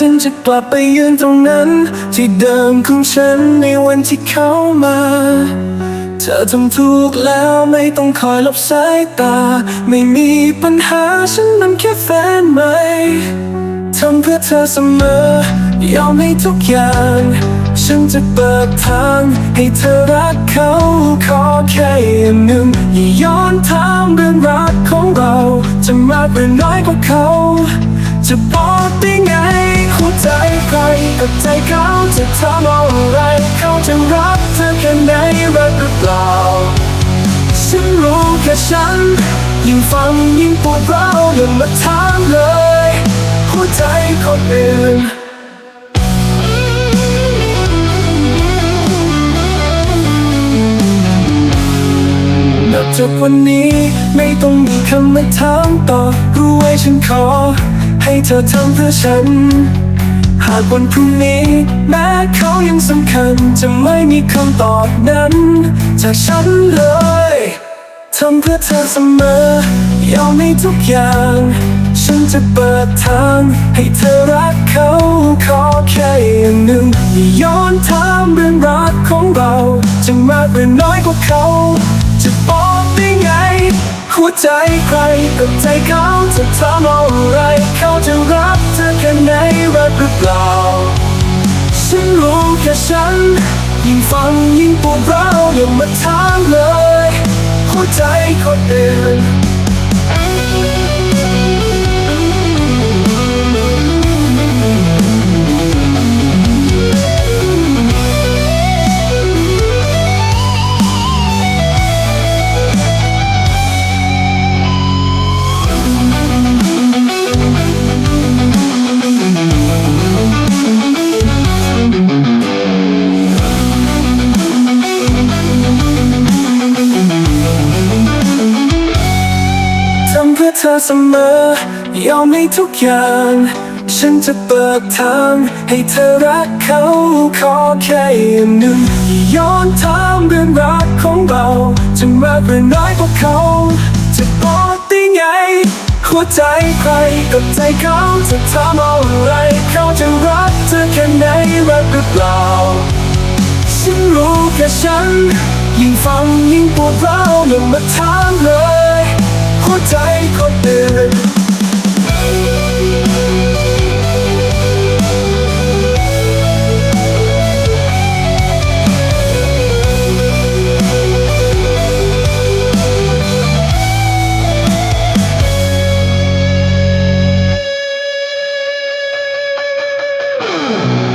ฉันจะกลับไปยืนตรงนั้น ที่เดิมของฉันในวันที่เข้ามา เธอทำถูกแล้วไม่ต้องคอยหลบสายตา ไม่มีปัญหาฉันนั้นแค่แฟนใหม่ทำเพื่อเธอเสมอยอมให้ทุกอย่าง ฉันจะเปิดทางให้เธอรักเขา ขอแค่อย่างหนึ่งอย่าย้อนถามเรื่องรักของเรา จะมากหรือน้อยกว่าเขา จะบอกได้ไง เขาจะทำอะไรเขาจะรักเธอแค่ไหนรักหรือเปล่า ฉันรู้แค่ฉัน ยิ่งฟังยิ่งปวดร้าวอย่ามาถามเลย หัวใจคนอื่นนับจากวันนี้ไม่ต้องมีคำมาถามต่อรู้ไว้ฉันขอ ให้เธอทำเพื่อฉัน หากวันพรุ่งนี้ ยังสำคัญจะไม่มีคำตอบนั้น จากฉันเลยทำเพื่อเธอเสมอยอมให้ทุกอย่าง ฉันจะเปิดทางให้เธอรักเขาขอแค่อย่างหนึ่งย่าย้อนถามเรื่องรักของเรา จะมากหรือน้อยกว่าเขา จะบอกได้ไง หัวใจใครกับใจเขาจะทำอะไร เขาจะรักเธอแค่ไหนรักหรือเปล่า ฉันรู้แค่ฉัน ยิ่งฟังยิ่งปวดร้าวอย่ามาถามเลย หัวใจคนอื่น ธอเสมอยอมให้ทุกอย่าง ฉันจะเปิดทางให้เธอรักเขาขอแค่อย่างหนึ่งย้อนถามเรื่องรักของเราจะมากหรือน้อยกว่าเขา จะบอกได้ไง หัวใจใครกับใจเขาจะทำอะไร เขาจะรักเธอแค่ไหนรักหรือเปล่า ฉันรู้แค่ฉัน ยิ่งฟังยิ่งปวดร้าวอย่ามาถามเลยหัวใจคนอื่น Hum.